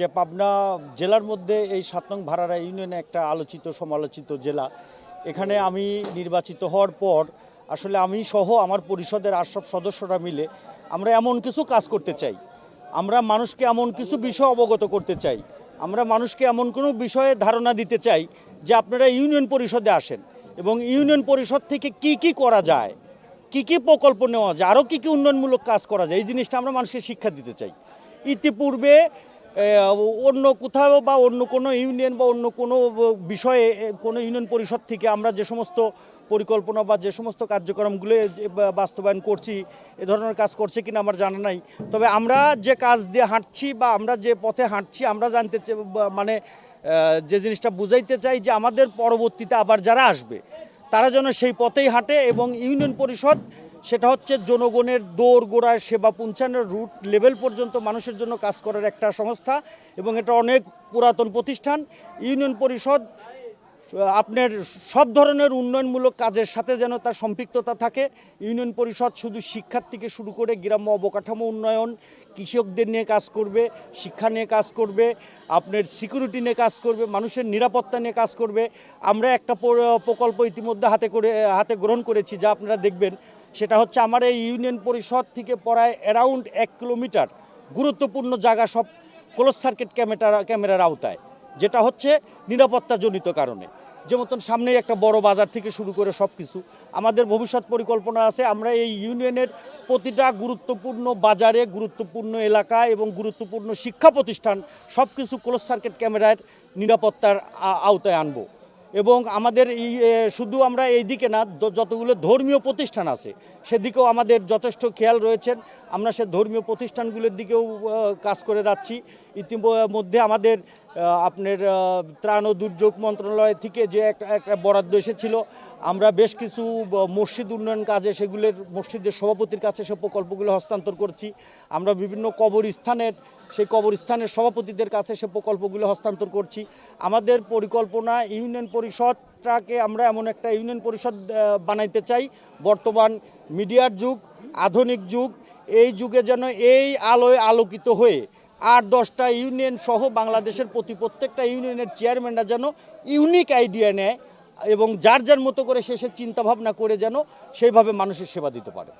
যে পাবনা জেলার মধ্যে এই সাত নং ভাড়ারা ইউনিয়নে একটা আলোচিত, সমালোচিত জেলা। এখানে আমি নির্বাচিত হওয়ার পর আসলে আমি সহ আমার পরিষদের আর সব সদস্যরা মিলে আমরা এমন কিছু কাজ করতে চাই। আমরা মানুষকে এমন কিছু বিষয় অবগত করতে চাই। আমরা মানুষকে এমন কোনো বিষয়ে ধারণা দিতে চাই যে আপনারা ইউনিয়ন পরিষদে আসেন এবং ইউনিয়ন পরিষদ থেকে কি কি করা যায়, কি কি প্রকল্প নেওয়া যায়, আরও কী কী উন্নয়নমূলক কাজ করা যায়, এই জিনিসটা আমরা মানুষকে শিক্ষা দিতে চাই। ইতিপূর্বে অন্য কোথাও বা অন্য কোনো ইউনিয়ন বা অন্য কোনো বিষয়ে কোনো ইউনিয়ন পরিষদ থেকে আমরা যে সমস্ত পরিকল্পনা বা যে সমস্ত কার্যক্রমগুলো বাস্তবায়ন করছি, এ ধরনের কাজ করছে কিনা আমার জানা নাই। তবে আমরা যে কাজ দিয়ে হাঁটছি বা আমরা যে পথে হাঁটছি, আমরা জানতে মানে যে জিনিসটা বুঝাইতে চাই যে আমাদের পরবর্তীতে আবার যারা আসবে, তারা যেন সেই পথেই হাঁটে এবং ইউনিয়ন পরিষদ সেটা হচ্ছে জনগণের দৌড় গোড়ায় সেবা পৌঁছানোর রুট লেভেল পর্যন্ত মানুষের জন্য কাজ করার একটা সংস্থা এবং এটা অনেক পুরাতন প্রতিষ্ঠান। ইউনিয়ন পরিষদ, আপনার সব ধরনের উন্নয়নমূলক কাজের সাথে যেন তার সম্পৃক্ততা থাকে। ইউনিয়ন পরিষদ শুধু শিক্ষার থেকে শুরু করে গ্রাম্য অবকাঠামো উন্নয়ন, কৃষকদের নিয়ে কাজ করবে, শিক্ষা নিয়ে কাজ করবে, আপনার সিকিউরিটি নিয়ে কাজ করবে, মানুষের নিরাপত্তা নিয়ে কাজ করবে। আমরা একটা প্রকল্প ইতিমধ্যে হাতে করে, হাতে গ্রহণ করেছি, যা আপনারা দেখবেন। সেটা হচ্ছে আমার এই ইউনিয়ন পরিষদ থেকে প্রায় অ্যারাউন্ড এক কিলোমিটার গুরুত্বপূর্ণ জায়গা সব ক্লোজ সার্কিট ক্যামেরা ক্যামেরার আওতায়, যেটা হচ্ছে নিরাপত্তাজনিত কারণে। যেমন সামনেই একটা বড় বাজার থেকে শুরু করে সব কিছু আমাদের ভবিষ্যৎ পরিকল্পনা আছে আমরা এই ইউনিয়নের প্রতিটা গুরুত্বপূর্ণ বাজারে, গুরুত্বপূর্ণ এলাকা এবং গুরুত্বপূর্ণ শিক্ষা প্রতিষ্ঠান সব কিছু ক্লোজ সার্কিট ক্যামেরার নিরাপত্তার আওতায় আনব। এবং আমাদের এই শুধু আমরা এই দিকে না যতগুলো ধর্মীয় প্রতিষ্ঠান আছে, সেদিকেও আমাদের যথেষ্ট খেয়াল রয়েছেন। আমরা সে ধর্মীয় প্রতিষ্ঠানগুলোর দিকেও কাজ করে যাচ্ছি। ইতিমধ্যে আমাদের আপনার ত্রাণ ও দুর্যোগ মন্ত্রণালয় থেকে যে একটা একটা বরাদ্দ এসেছিল, আমরা বেশ কিছু মসজিদ উন্নয়ন কাজে সেগুলোর, মসজিদের সভাপতির কাছে সে প্রকল্পগুলো হস্তান্তর করছি। আমরা বিভিন্ন কবরস্থানের, সেই কবরস্থানের সভাপতিদের কাছে সে প্রকল্পগুলো হস্তান্তর করছি। আমাদের পরিকল্পনা ইউনিয়ন পরিষদটাকে আমরা এমন একটা ইউনিয়ন পরিষদ বানাইতে চাই। বর্তমান মিডিয়ার যুগ, আধুনিক যুগ, এই যুগে যেন এই আলোয় আলোকিত হয়ে আট দশটা ইউনিয়ন সহ বাংলাদেশের প্রতি প্রত্যেকটা ইউনিয়নের চেয়ারম্যানরা যেন ইউনিক আইডিয়া নেয় এবং যার যার মতো করে সে সে চিন্তাভাবনা করে যেন সেইভাবে মানুষের সেবা দিতে পারে।